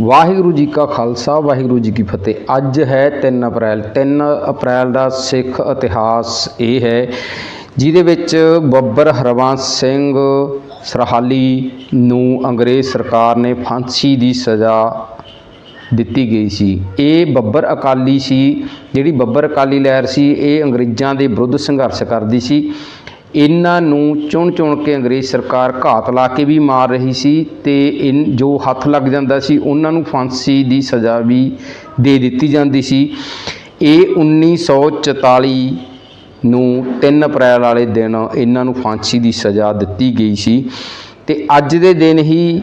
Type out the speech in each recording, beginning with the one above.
ਵਾਹਿਗੁਰੂ ਜੀ ਕਾ ਖਾਲਸਾ, ਵਾਹਿਗੁਰੂ ਜੀ ਕੀ ਫਤਿਹ। ਅੱਜ ਹੈ 3 ਅਪ੍ਰੈਲ। 3 ਅਪ੍ਰੈਲ ਦਾ ਸਿੱਖ ਇਤਿਹਾਸ ਇਹ ਹੈ, ਜਿਹਦੇ ਵਿੱਚ ਬੱਬਰ ਹਰਵੰਸ ਸਿੰਘ ਸਰਹਾਲੀ ਨੂੰ ਅੰਗਰੇਜ਼ ਸਰਕਾਰ ਨੇ ਫਾਂਸੀ ਦੀ ਸਜ਼ਾ ਦਿੱਤੀ ਗਈ ਸੀ। ਇਹ ਬੱਬਰ ਅਕਾਲੀ ਸੀ, ਜਿਹੜੀ ਬੱਬਰ ਅਕਾਲੀ ਲਹਿਰ ਸੀ, ਇਹ ਅੰਗਰੇਜ਼ਾਂ ਦੇ ਵਿਰੁੱਧ ਸੰਘਰਸ਼ ਕਰਦੀ ਸੀ। ਇਹਨਾਂ ਨੂੰ ਚੁਣ ਚੁਣ ਕੇ ਅੰਗਰੇਜ਼ ਸਰਕਾਰ ਘਾਤ ਲਾ ਕੇ ਵੀ ਮਾਰ ਰਹੀ ਸੀ ਅਤੇ ਇਨ ਜੋ ਹੱਥ ਲੱਗ ਜਾਂਦਾ ਸੀ, ਉਹਨਾਂ ਨੂੰ ਫਾਂਸੀ ਦੀ ਸਜ਼ਾ ਵੀ ਦੇ ਦਿੱਤੀ ਜਾਂਦੀ ਸੀ। ਇਹ 1944 ਨੂੰ ਤਿੰਨ ਅਪ੍ਰੈਲ ਵਾਲੇ ਦਿਨ ਇਹਨਾਂ ਨੂੰ ਫਾਂਸੀ ਦੀ ਸਜ਼ਾ ਦਿੱਤੀ ਗਈ ਸੀ ਅਤੇ ਅੱਜ ਦੇ ਦਿਨ ਹੀ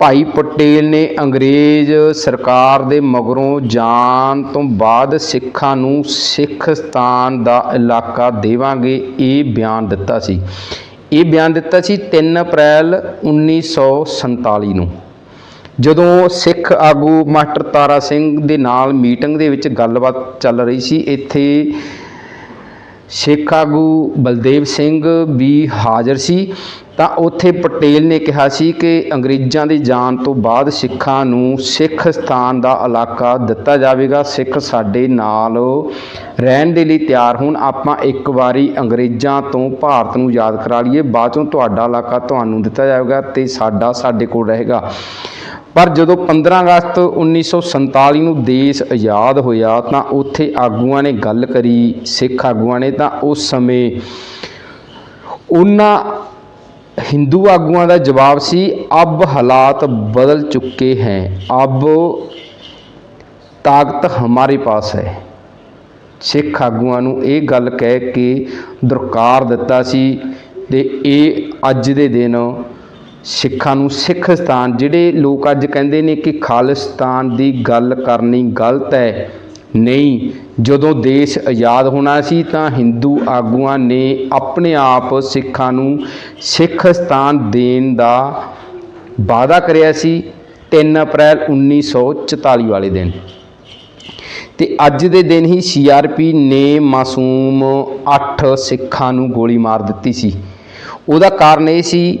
ਭਾਈ ਪਟੇਲ ਨੇ ਅੰਗਰੇਜ਼ ਸਰਕਾਰ ਦੇ ਮਗਰੋਂ ਜਾਣ ਤੋਂ ਬਾਅਦ ਸਿੱਖਾਂ ਨੂੰ ਸਿੱਖਸਤਾਨ ਦਾ ਇਲਾਕਾ ਦੇਵਾਂਗੇ, ਇਹ ਬਿਆਨ ਦਿੱਤਾ ਸੀ। ਇਹ ਬਿਆਨ ਦਿੱਤਾ ਸੀ 3 ਅਪ੍ਰੈਲ 1947 ਨੂੰ। ਜਦੋਂ ਸਿੱਖ ਆਗੂ ਮਾਸਟਰ ਤਾਰਾ ਸਿੰਘ ਦੇ ਨਾਲ ਮੀਟਿੰਗ ਦੇ ਵਿੱਚ ਗੱਲਬਾਤ ਚੱਲ ਰਹੀ ਸੀ, ਇੱਥੇ ਸਿੱਖ ਆਗੂ ਬਲਦੇਵ ਸਿੰਘ ਵੀ ਹਾਜ਼ਰ ਸੀ। ਤਾਂ ਉੱਥੇ ਪਟੇਲ ਨੇ ਕਿਹਾ ਸੀ ਕਿ ਅੰਗਰੇਜ਼ਾਂ ਦੇ ਜਾਣ ਤੋਂ ਬਾਅਦ ਸਿੱਖਾਂ ਨੂੰ ਸਿੱਖ ਸਥਾਨ ਦਾ ਇਲਾਕਾ ਦਿੱਤਾ ਜਾਵੇਗਾ। ਸਿੱਖ ਸਾਡੇ ਨਾਲ ਰਹਿਣ ਦੇ ਲਈ ਤਿਆਰ ਹੋਣ। ਆਪਾਂ ਇੱਕ ਵਾਰੀ ਅੰਗਰੇਜ਼ਾਂ ਤੋਂ ਭਾਰਤ ਨੂੰ ਯਾਦ ਕਰਾ ਲਈਏ। ਬਾਅਦ ਚੋਂ ਤੁਹਾਡਾ ਇਲਾਕਾ ਤੁਹਾਨੂੰ ਦਿੱਤਾ ਜਾਵੇਗਾ ਤੇ ਸਾਡਾ ਸਾਡੇ ਕੋਲ ਰਹੇਗਾ। ਪਰ ਜਦੋਂ 15 ਅਗਸਤ 1947 ਨੂੰ ਦੇਸ਼ ਆਜ਼ਾਦ ਹੋਇਆ ਤਾਂ ਉੱਥੇ ਆਗੂਆਂ ਨੇ ਗੱਲ ਕਰੀ, ਸਿੱਖ ਆਗੂਆਂ ਨੇ, ਤਾਂ ਉਸ ਸਮੇਂ ਉਹਨਾਂ ਹਿੰਦੂ ਆਗੂਆਂ ਦਾ ਜਵਾਬ ਸੀ, ਅਬ ਹਾਲਾਤ ਬਦਲ ਚੁੱਕੇ ਹੈ, ਅਬ ਤਾਕਤ ਹਮਾਰੇ ਪਾਸ ਹੈ। ਸਿੱਖ ਆਗੂਆਂ ਨੂੰ ਇਹ ਗੱਲ ਕਹਿ ਕੇ ਦੁਰਕਾਰ ਦਿੱਤਾ ਸੀ, ਤੇ ਇਹ ਅੱਜ ਦੇ ਦਿਨ ਸਿੱਖਾਂ ਨੂੰ ਸਿੱਖਸਤਾਨ ਜਿਹੜੇ ਲੋਕ ਅੱਜ ਕਹਿੰਦੇ ਨੇ ਕਿ ਖਾਲਿਸਤਾਨ ਦੀ ਗੱਲ ਕਰਨੀ ਗਲਤ ਹੈ। ਨਹੀਂ, ਜਦੋਂ ਦੇਸ਼ ਆਜ਼ਾਦ ਹੋਣਾ ਸੀ ਤਾਂ ਹਿੰਦੂ ਆਗੂਆਂ ਨੇ ਆਪਣੇ ਆਪ ਸਿੱਖਾਂ ਨੂੰ ਸਿੱਖਸਤਾਨ ਦੇਣ ਦਾ ਵਾਅਦਾ ਕਰਿਆ ਸੀ 3 ਅਪ੍ਰੈਲ 1944 ਵਾਲੇ ਦਿਨ। ਤੇ ਅੱਜ ਦੇ ਦਿਨ ਹੀ ਸੀਆਰਪੀ ਨੇ ਮਾਸੂਮ 8 ਸਿੱਖਾਂ ਨੂੰ ਗੋਲੀ ਮਾਰ ਦਿੱਤੀ ਸੀ। ਉਹਦਾ ਕਾਰਨ ਇਹ ਸੀ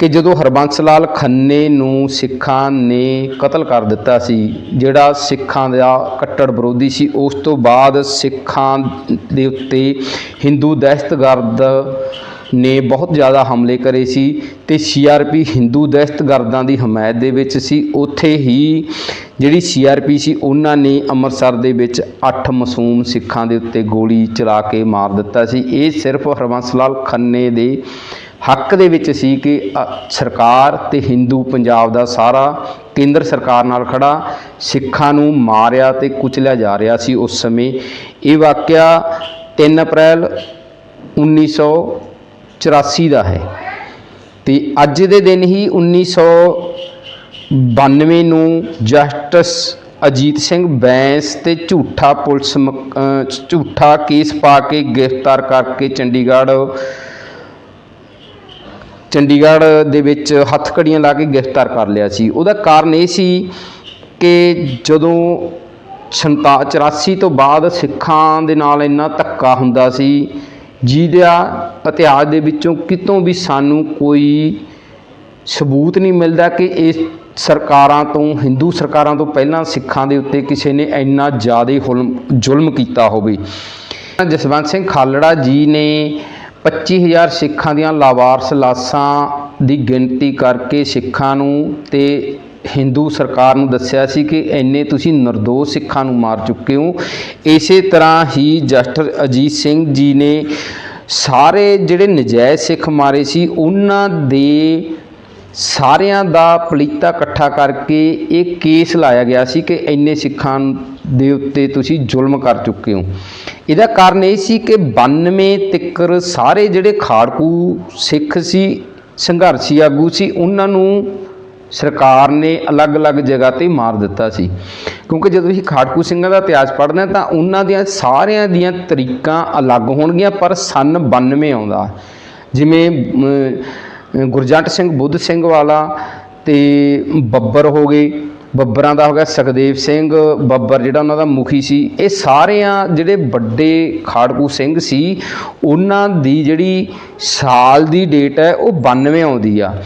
ਕਿ ਜਦੋਂ ਹਰਬੰਸ ਲਾਲ ਖੰਨੇ ਨੂੰ ਸਿੱਖਾਂ ਨੇ ਕਤਲ ਕਰ ਦਿੱਤਾ ਸੀ, ਜਿਹੜਾ ਸਿੱਖਾਂ ਦਾ ਕੱਟੜ ਵਿਰੋਧੀ ਸੀ, ਉਸ ਤੋਂ ਬਾਅਦ ਸਿੱਖਾਂ ਦੇ ਉੱਤੇ ਹਿੰਦੂ ਦਹਿਸ਼ਤਗਰਦ ਨੇ ਬਹੁਤ ਜ਼ਿਆਦਾ ਹਮਲੇ ਕਰੇ ਸੀ ਤੇ ਸੀਆਰਪੀ ਹਿੰਦੂ ਦਹਿਸ਼ਤਗਰਦਾਂ ਦੀ ਹਮਾਇਤ ਦੇ ਵਿੱਚ ਸੀ। ਉੱਥੇ ਹੀ ਜਿਹੜੀ ਸੀਆਰਪੀ ਸੀ, ਉਹਨਾਂ ਨੇ ਅੰਮ੍ਰਿਤਸਰ ਦੇ ਵਿੱਚ 8 ਮਾਸੂਮ ਸਿੱਖਾਂ ਦੇ ਉੱਤੇ ਗੋਲੀ ਚਲਾ ਕੇ ਮਾਰ ਦਿੱਤਾ ਸੀ। ਇਹ ਸਿਰਫ ਹਰਬੰਸ ਲਾਲ ਖੰਨੇ ਦੇ ਹੱਕ ਦੇ ਵਿੱਚ ਸੀ ਕਿ ਸਰਕਾਰ ਤੇ ਹਿੰਦੂ ਪੰਜਾਬ ਦਾ ਸਾਰਾ ਕੇਂਦਰ ਸਰਕਾਰ ਨਾਲ ਖੜਾ ਸਿੱਖਾਂ ਨੂੰ ਮਾਰਿਆ ਤੇ ਕੁਚਲਿਆ ਜਾ ਰਿਹਾ ਸੀ ਉਸ ਸਮੇਂ। ਇਹ ਵਾਕਿਆ 3 ਅਪ੍ਰੈਲ 1984 ਦਾ ਹੈ ਤੇ ਅੱਜ ਦੇ ਦਿਨ ਹੀ 1992 ਨੂੰ ਜਸਟਿਸ ਅਜੀਤ ਸਿੰਘ ਬੈਂਸ ਤੇ ਝੂਠਾ ਪੁਲਿਸ ਮੁਕ- ਝੂਠਾ ਕੇਸ ਪਾ ਕੇ ਗ੍ਰਿਫਤਾਰ ਕਰਕੇ ਚੰਡੀਗੜ੍ਹ ਚੰਡੀਗੜ੍ਹ ਦੇ ਵਿੱਚ ਹੱਥਕੜੀਆਂ ਲਾ ਕੇ ਗ੍ਰਿਫਤਾਰ ਕਰ ਲਿਆ ਸੀ। ਉਹਦਾ ਕਾਰਨ ਇਹ ਸੀ ਕਿ ਜਦੋਂ ਸੰਤਾ 84 ਤੋਂ ਬਾਅਦ ਸਿੱਖਾਂ ਦੇ ਨਾਲ ਇੰਨਾ ਧੱਕਾ ਹੁੰਦਾ ਸੀ, ਜਿਹਦਾ ਇਤਿਹਾਸ ਦੇ ਵਿੱਚੋਂ ਕਿਤੋਂ ਵੀ ਸਾਨੂੰ ਕੋਈ ਸਬੂਤ ਨਹੀਂ ਮਿਲਦਾ ਕਿ ਇਸ ਸਰਕਾਰਾਂ ਤੋਂ, ਹਿੰਦੂ ਸਰਕਾਰਾਂ ਤੋਂ ਪਹਿਲਾਂ ਸਿੱਖਾਂ ਦੇ ਉੱਤੇ ਕਿਸੇ ਨੇ ਇੰਨਾ ਜ਼ਿਆਦਾ ਹੁਲਮ, ਜ਼ੁਲਮ ਕੀਤਾ ਹੋਵੇ। ਜਸਵੰਤ ਸਿੰਘ ਖਾਲੜਾ ਜੀ ਨੇ 25000 ਸਿੱਖਾਂ ਦੀਆਂ ਲਾਵਾਰਸ ਲਾਸ਼ਾਂ ਦੀ ਗਿਣਤੀ ਕਰਕੇ ਸਿੱਖਾਂ ਨੂੰ ਤੇ ਹਿੰਦੂ ਸਰਕਾਰ ਨੂੰ ਦੱਸਿਆ ਸੀ ਕਿ ਇੰਨੇ ਤੁਸੀਂ ਨਿਰਦੋਸ਼ ਸਿੱਖਾਂ ਨੂੰ ਮਾਰ ਚੁੱਕੇ ਹੋ। ਇਸੇ ਤਰ੍ਹਾਂ ਹੀ ਜਸਟਿਸ ਅਜੀਤ ਸਿੰਘ ਜੀ ਨੇ ਸਾਰੇ ਜਿਹੜੇ ਨਜਾਇਜ਼ ਸਿੱਖ ਮਾਰੇ ਸੀ, ਉਹਨਾਂ ਦੇ ਸਾਰਿਆਂ ਦਾ ਪਲੀਤਾ ਇਕੱਠਾ ਕਰਕੇ ਇਹ ਕੇਸ ਲਾਇਆ ਗਿਆ ਸੀ ਕਿ ਇੰਨੇ ਸਿੱਖਾਂ ਦੇ ਉੱਤੇ ਤੁਸੀਂ ਜ਼ੁਲਮ ਕਰ ਚੁੱਕੇ ਹੋ। ਇਹਦਾ ਕਾਰਨ ਇਹ ਸੀ ਕਿ 92 ਤਿੱਕਰ ਸਾਰੇ ਜਿਹੜੇ ਖਾੜਕੂ ਸਿੱਖ ਸੀ, ਸੰਘਰਸ਼ੀ ਆਗੂ ਸੀ, ਉਹਨਾਂ ਨੂੰ ਸਰਕਾਰ ਨੇ ਅਲੱਗ-ਅਲੱਗ ਜਗ੍ਹਾ ਤੇ ਮਾਰ ਦਿੱਤਾ ਸੀ। ਕਿਉਂਕਿ ਜਦੋਂ ਅਸੀਂ ਖਾੜਕੂ ਸਿੰਘਾਂ ਦਾ ਇਤਿਹਾਸ ਪੜ੍ਹਦੇ ਹਾਂ ਤਾਂ ਉਹਨਾਂ ਦੀਆਂ ਸਾਰਿਆਂ ਦੀਆਂ ਤਰੀਕਾਂ ਅਲੱਗ ਹੋਣਗੀਆਂ, ਪਰ ਸਨ 92 ਆਉਂਦਾ। ਜਿਵੇਂ ਗੁਰਜੰਟ ਸਿੰਘ, ਬੁੱਧ ਸਿੰਘ ਵਾਲਾ ਤੇ ਬੱਬਰ ਹੋ ਗਏ। ਬੱਬਰਾਂ ਦਾ ਹੋ ਗਿਆ ਸੁਖਦੇਵ ਸਿੰਘ, ਬੱਬਰ ਜਿਹੜਾ ਉਹਨਾਂ ਦਾ ਮੁਖੀ ਸੀ। ਇਹ ਸਾਰਿਆਂ ਜਿਹੜੇ ਵੱਡੇ ਖਾੜਕੂ ਸਿੰਘ ਸੀ, ਉਹਨਾਂ ਦੀ ਜਿਹੜੀ ਸਾਲ ਦੀ ਡੇਟ ਹੈ, ਉਹ 92 ਆਉਂਦੀ ਆ।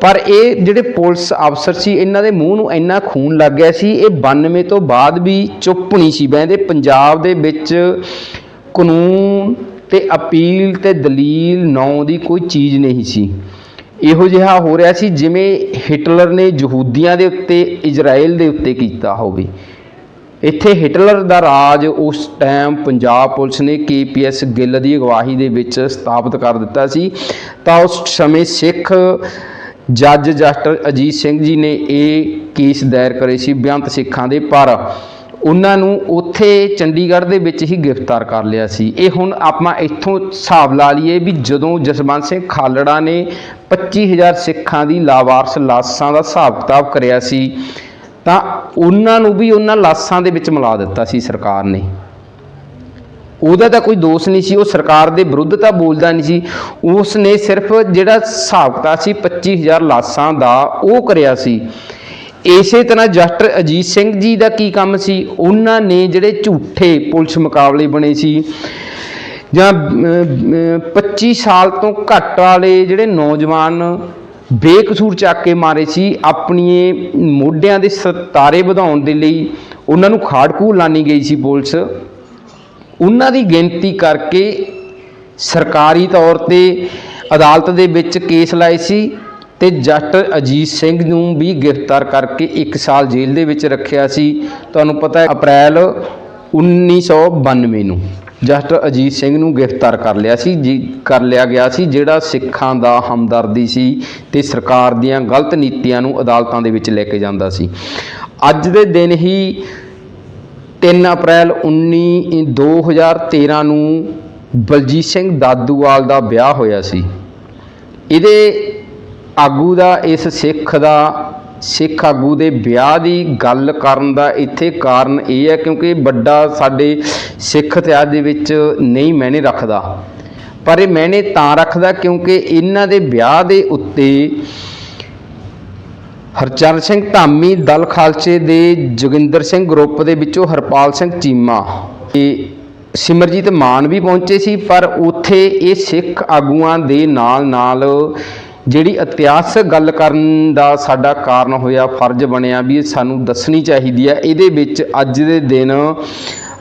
ਪਰ ਇਹ ਜਿਹੜੇ ਪੁਲਿਸ ਅਫਸਰ ਸੀ, ਇਹਨਾਂ ਦੇ ਮੂੰਹ ਨੂੰ ਇੰਨਾ ਖੂਨ ਲੱਗ ਗਿਆ ਸੀ, ਇਹ 92 ਤੋਂ ਬਾਅਦ ਵੀ ਚੁੱਪ ਨਹੀਂ ਸੀ ਬਹਿੰਦੇ। ਪੰਜਾਬ ਦੇ ਵਿੱਚ ਕਾਨੂੰਨ ਤੇ ਅਪੀਲ ਤੇ ਦਲੀਲ ਨੌ ਦੀ ਕੋਈ ਚੀਜ਼ ਨਹੀਂ ਸੀ। ਇਹੋ ਜਿਹਾ ਹੋ ਰਿਹਾ ਸੀ ਜਿਵੇਂ ਹਿਟਲਰ ਨੇ ਯਹੂਦੀਆਂ ਦੇ ਉੱਤੇ ਇਜ਼ਰਾਈਲ ਦੇ ਉੱਤੇ ਕੀਤਾ ਹੋਵੇ। ਇੱਥੇ ਹਿਟਲਰ ਦਾ ਰਾਜ ਉਸ ਟਾਈਮ ਪੰਜਾਬ ਪੁਲਿਸ ਨੇ ਕੇਪੀਐਸ ਗਿੱਲ ਦੀ ਅਗਵਾਈ ਦੇ ਵਿੱਚ ਸਥਾਪਿਤ ਕਰ ਦਿੱਤਾ ਸੀ। ਤਾਂ ਉਸ ਸਮੇਂ ਸਿੱਖ ਜੱਜ ਜਸਟਿਸ ਅਜੀਤ ਸਿੰਘ ਜੀ ਨੇ ਇਹ ਕੇਸ ਦਾਇਰ ਕਰੇ ਸੀ ਬੇਅੰਤ ਸਿੱਖਾਂ ਦੇ ਪਰ। ਉਹਨਾਂ ਨੂੰ ਉੱਥੇ ਚੰਡੀਗੜ੍ਹ ਦੇ ਵਿੱਚ ਹੀ ਗ੍ਰਿਫਤਾਰ ਕਰ ਲਿਆ ਸੀ। ਇਹ ਹੁਣ ਆਪਾਂ ਇੱਥੋਂ ਹਿਸਾਬ ਲਾ ਲਈਏ ਵੀ ਜਦੋਂ ਜਸਵੰਤ ਸਿੰਘ ਖਾਲੜਾ ਨੇ 25000 ਸਿੱਖਾਂ ਦੀ ਲਾਵਾਰਸ ਲਾਸ਼ਾਂ ਦਾ ਹਿਸਾਬ ਕਿਤਾਬ ਕਰਿਆ ਸੀ, ਤਾਂ ਉਹਨਾਂ ਨੂੰ ਵੀ ਉਹਨਾਂ ਲਾਸ਼ਾਂ ਦੇ ਵਿੱਚ ਮਿਲਾ ਦਿੱਤਾ ਸੀ ਸਰਕਾਰ ਨੇ। ਉਹਦਾ ਤਾਂ ਕੋਈ ਦੋਸ਼ ਨਹੀਂ ਸੀ, ਉਹ ਸਰਕਾਰ ਦੇ ਵਿਰੁੱਧ ਤਾਂ ਬੋਲਦਾ ਨਹੀਂ ਸੀ। ਉਸ ਨੇ ਸਿਰਫ ਜਿਹੜਾ ਹਿਸਾਬ ਕਿਤਾਬ ਸੀ 25000 ਲਾਸ਼ਾਂ ਦਾ, ਉਹ ਕਰਿਆ ਸੀ। ਇਸੇ ਤਰ੍ਹਾਂ ਜਸਟਰ ਅਜੀਤ ਸਿੰਘ ਜੀ ਦਾ ਕੀ ਕੰਮ ਸੀ? ਉਹਨਾਂ ਨੇ ਜਿਹੜੇ ਝੂਠੇ ਪੁਲਿਸ ਮੁਕਾਬਲੇ ਬਣੇ ਸੀ ਜਾਂ ਅਮ, 25 ਸਾਲ ਤੋਂ ਘੱਟ ਵਾਲੇ ਜਿਹੜੇ ਨੌਜਵਾਨ ਬੇਕਸੂਰ ਚੱਕ ਕੇ ਮਾਰੇ ਸੀ ਆਪਣੀ ਮੋਢਿਆਂ ਦੇ ਸਤਾਰੇ ਵਧਾਉਣ ਦੇ ਲਈ ਉਹਨਾਂ ਨੂੰ ਖਾੜਕੂ ਲਾਣੀ ਗਈ ਸੀ ਪੁਲਿਸ। ਉਹਨਾਂ ਦੀ ਗਿਣਤੀ ਕਰਕੇ ਸਰਕਾਰੀ ਤੌਰ ਤੇ ਅਦਾਲਤ ਦੇ ਵਿੱਚ ਕੇਸ ਲਾਏ ਸੀ। ਤੇ ਜੱਟ ਅਜੀਤ ਸਿੰਘ ਨੂੰ ਵੀ ਗ੍ਰਿਫਤਾਰ ਕਰਕੇ 1 ਸਾਲ ਜੇਲ੍ਹ ਦੇ ਵਿੱਚ ਰੱਖਿਆ ਸੀ। ਤੁਹਾਨੂੰ ਪਤਾ ਹੈ, ਅਪ੍ਰੈਲ 1992 ਨੂੰ ਜਸਟ ਅਜੀਤ ਸਿੰਘ ਨੂੰ ਗ੍ਰਿਫਤਾਰ ਕਰ ਲਿਆ ਸੀ, ਜੀ, ਕਰ ਲਿਆ ਗਿਆ ਸੀ, ਜਿਹੜਾ ਸਿੱਖਾਂ ਦਾ ਹਮਦਰਦੀ ਸੀ ਤੇ ਸਰਕਾਰ ਦੀਆਂ ਗਲਤ ਨੀਤੀਆਂ ਨੂੰ ਅਦਾਲਤਾਂ ਦੇ ਵਿੱਚ ਲੈ ਕੇ ਜਾਂਦਾ ਸੀ। ਅੱਜ ਦੇ ਦਿਨ ਹੀ 3 ਅਪ੍ਰੈਲ 19 2013 ਨੂੰ ਬਲਜੀਤ ਸਿੰਘ ਦਾਦੂਵਾਲ ਦਾ ਵਿਆਹ ਹੋਇਆ ਸੀ। ਇਹਦੇ ਆਗੂ ਦਾ, ਇਸ ਸਿੱਖ ਦਾ, ਸਿੱਖ ਆਗੂ ਦੇ ਵਿਆਹ ਦੀ ਗੱਲ ਕਰਨ ਦਾ ਇੱਥੇ ਕਾਰਨ ਇਹ ਹੈ ਕਿਉਂਕਿ ਵੱਡਾ ਸਾਡੇ ਸਿੱਖ ਇਤਿਹਾਸ ਦੇ ਵਿੱਚ ਨਹੀਂ ਮੈਨੇ ਰੱਖਦਾ। ਪਰ ਇਹ ਮੈਨੇ ਤਾਂ ਰੱਖਦਾ ਕਿਉਂਕਿ ਇਹਨਾਂ ਦੇ ਵਿਆਹ ਦੇ ਉੱਤੇ ਹਰਚਰਨ ਸਿੰਘ ਧਾਮੀ, ਦਲ ਖਾਲਸੇ ਦੇ ਜੋਗਿੰਦਰ ਸਿੰਘ ਗਰੁੱਪ ਦੇ ਵਿੱਚੋਂ ਹਰਪਾਲ ਸਿੰਘ ਚੀਮਾ ਤੇ ਸਿਮਰਜੀਤ ਮਾਨ ਵੀ ਪਹੁੰਚੇ ਸੀ, ਪਰ ਉੱਥੇ ਇਹ ਸਿੱਖ ਆਗੂਆਂ ਦੇ ਨਾਲ ਨਾਲ ਜਿਹੜੀ ਇਤਿਹਾਸਕ ਗੱਲ ਕਰਨ ਦਾ ਸਾਡਾ ਕਾਰਨ ਹੋਇਆ, ਫਰਜ਼ ਬਣਿਆ ਵੀ ਇਹ ਸਾਨੂੰ ਦੱਸਣੀ ਚਾਹੀਦੀ ਹੈ। ਇਹਦੇ ਵਿੱਚ ਅੱਜ ਦੇ ਦਿਨ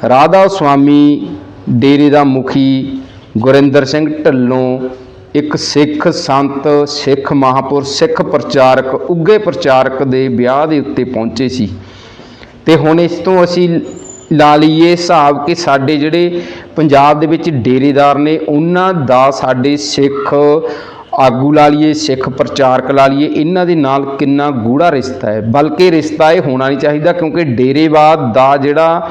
ਰਾਧਾ ਸੁਆਮੀ ਡੇਰੇ ਦਾ ਮੁਖੀ ਗੁਰਿੰਦਰ ਸਿੰਘ ਢੱਲੋਂ ਇੱਕ ਸਿੱਖ ਸੰਤ, ਸਿੱਖ ਮਹਾਪੁਰਸ਼, ਸਿੱਖ ਪ੍ਰਚਾਰਕ ਉੱਗੇ ਪ੍ਰਚਾਰਕ ਦੇ ਵਿਆਹ ਦੇ ਉੱਤੇ ਪਹੁੰਚੇ ਸੀ। ਤੇ ਹੁਣ ਇਸ ਤੋਂ ਅਸੀਂ ਲਾ ਲਈਏ ਹਿਸਾਬ ਕਿ ਸਾਡੇ ਜਿਹੜੇ ਪੰਜਾਬ ਦੇ ਵਿੱਚ ਡੇਰੇਦਾਰ ਨੇ, ਉਹਨਾਂ ਦਾ ਸਾਡੇ ਸਿੱਖ ਆਗੂ ਲਾ ਲਈਏ, ਸਿੱਖ ਪ੍ਰਚਾਰਕ ਲਾ ਲਈਏ, ਇਹਨਾਂ ਦੇ ਨਾਲ ਕਿੰਨਾ ਗੂੜਾ ਰਿਸ਼ਤਾ ਹੈ। ਬਲਕਿ ਰਿਸ਼ਤਾ ਇਹ ਹੋਣਾ ਨਹੀਂ ਚਾਹੀਦਾ ਕਿਉਂਕਿ ਡੇਰੇਵਾਦ ਦਾ ਜਿਹੜਾ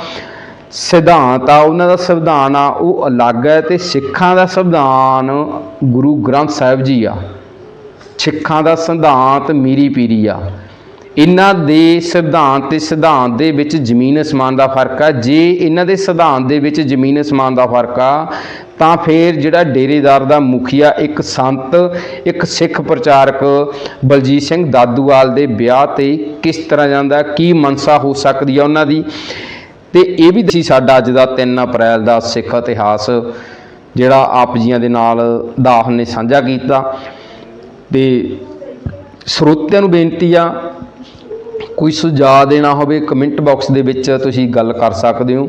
ਸਿਧਾਂਤ ਆ, ਉਹਨਾਂ ਦਾ ਸੰਵਿਧਾਨ ਆ, ਉਹ ਅਲੱਗ ਹੈ ਤੇ ਸਿੱਖਾਂ ਦਾ ਸੰਵਿਧਾਨ ਗੁਰੂ ਗ੍ਰੰਥ ਸਾਹਿਬ ਜੀ ਆ। ਸਿੱਖਾਂ ਦਾ ਸਿਧਾਂਤ ਮੀਰੀ ਪੀਰੀ ਆ। ਇਹਨਾਂ ਦੇ ਸਿਧਾਂਤ ਤੇ ਸਿਧਾਂਤ ਦੇ ਵਿੱਚ ਜ਼ਮੀਨ ਅਸਮਾਨ ਦਾ ਫ਼ਰਕ ਆ। ਜੇ ਇਹਨਾਂ ਦੇ ਸਿਧਾਂਤ ਦੇ ਵਿੱਚ ਜ਼ਮੀਨ ਅਸਮਾਨ ਦਾ ਫ਼ਰਕ ਆ ਤਾਂ ਫਿਰ ਜਿਹੜਾ ਡੇਰੇਦਾਰ ਦਾ ਮੁਖੀਆ ਇੱਕ ਸੰਤ, ਇੱਕ ਸਿੱਖ ਪ੍ਰਚਾਰਕ ਬਲਜੀਤ ਸਿੰਘ ਦਾਦੂਵਾਲ ਦੇ ਵਿਆਹ ਤੇ ਕਿਸ ਤਰ੍ਹਾਂ ਜਾਂਦਾ, ਕੀ ਮਨਸਾ ਹੋ ਸਕਦੀ ਆ ਉਹਨਾਂ ਦੀ? ਤੇ ਇਹ ਵੀ ਸੀ ਸਾਡਾ ਅੱਜ ਦਾ 3 ਅਪ੍ਰੈਲ ਦਾ ਸਿੱਖ ਇਤਿਹਾਸ, ਜਿਹੜਾ ਆਪ ਜੀਆਂ ਦੇ ਨਾਲ ਦਾਹ ਨੇ ਸਾਂਝਾ ਕੀਤਾ। ਤੇ ਸਰੋਤਿਆਂ ਨੂੰ ਬੇਨਤੀ ਆ, ਕੋਈ ਸੁਝਾਅ ਦੇਣਾ ਹੋਵੇ, ਕਮੈਂਟ ਬਾਕਸ ਦੇ ਵਿੱਚ ਤੁਸੀਂ ਗੱਲ ਕਰ ਸਕਦੇ ਹੋ।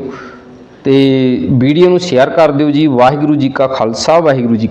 ਅਤੇ ਵੀਡੀਓ ਨੂੰ ਸ਼ੇਅਰ ਕਰ ਦਿਓ ਜੀ। ਵਾਹਿਗੁਰੂ ਜੀ ਕਾ ਖਾਲਸਾ ਵਾਹਿਗੁਰੂ ਜੀ ਕੀ